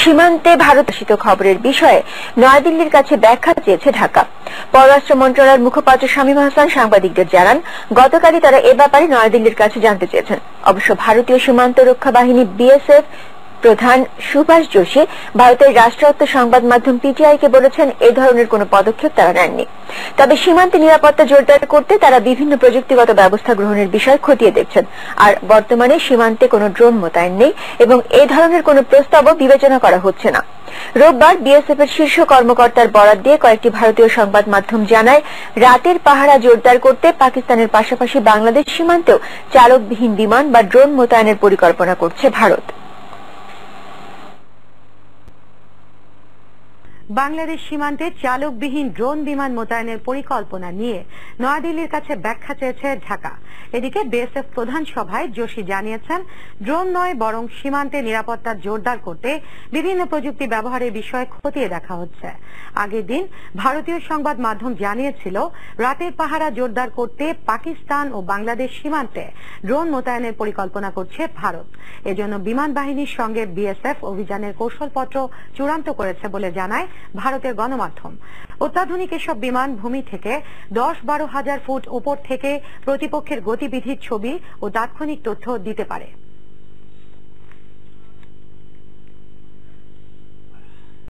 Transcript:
সীমান্তে ভারত আসিত খবরের বিষয়ে নয়াদিল্লির কাছে ব্যাখ্যা চেয়েছে ঢাকা। পররাষ্ট্র মন্ত্রণালয়ের মুখপাত্র শামীম হাসান সাংবাদিকদের জানান, গতকালই তারা এ ব্যাপারে নয়াদিল্লির কাছে জানতে চেয়েছেন। অবশ্য ভারতীয় সীমান্ত রক্ষা বাহিনী বিএসএফ প্রধান সুভাষ যোশী ভারতের রাষ্ট্রায়ত্ত সংবাদ মাধ্যম পিটিআইকে বলেছেন এ ধরনের কোনো পদক্ষেপ তারা নেননি। তবে সীমান্তে নিরাপত্তা জোরদার করতে তারা বিভিন্ন প্রযুক্তিগত ব্যবস্থা গ্রহণের বিষয় খতিয়ে দেখছেন। আর বর্তমানে সীমান্তে কোনো ড্রোন মোতায়েন নেই এবং এ ধরনের কোনো প্রস্তাবও বিবেচনা করা হচ্ছে না। রোববার বিএসএফ এর শীর্ষ কর্মকর্তার বরাত দিয়ে কয়েকটি ভারতীয় সংবাদ মাধ্যম জানায়, রাতের পাহারা জোরদার করতে পাকিস্তানের পাশাপাশি বাংলাদেশ সীমান্তেও চালকবিহীন বিমান বা ড্রোন মোতায়েনের পরিকল্পনা করছে ভারত। বাংলাদেশ সীমান্তে চালকবিহীন ড্রোন বিমান মোতায়েনের পরিকল্পনা নিয়ে নয়াদিল্লির কাছে ব্যাখ্যা চেয়েছে ঢাকা। এদিকে বিএসএফ প্রধান সভায় যোশী জানিয়েছেন, ড্রোন নয় বরং সীমান্তে নিরাপত্তা জোরদার করতে বিভিন্ন প্রযুক্তি ব্যবহারের বিষয়ে খতিয়ে দেখা হচ্ছে। আগের দিন ভারতীয় সংবাদ মাধ্যম জানিয়েছিল, রাতের পাহারা জোরদার করতে পাকিস্তান ও বাংলাদেশ সীমান্তে ড্রোন মোতায়েনের পরিকল্পনা করছে ভারত। এজন্য বিমান বাহিনীর সঙ্গে বিএসএফ অভিযানের কৌশলপত্র চূড়ান্ত করেছে বলে জানায় ভারতের গণমাধ্যম। অত্যাধুনিক এসব বিমান ভূমি থেকে দশ বারো হাজার ফুট উপর থেকে প্রতিপক্ষের গতিবিধির ছবি ও তাৎক্ষণিক তথ্য দিতে পারে।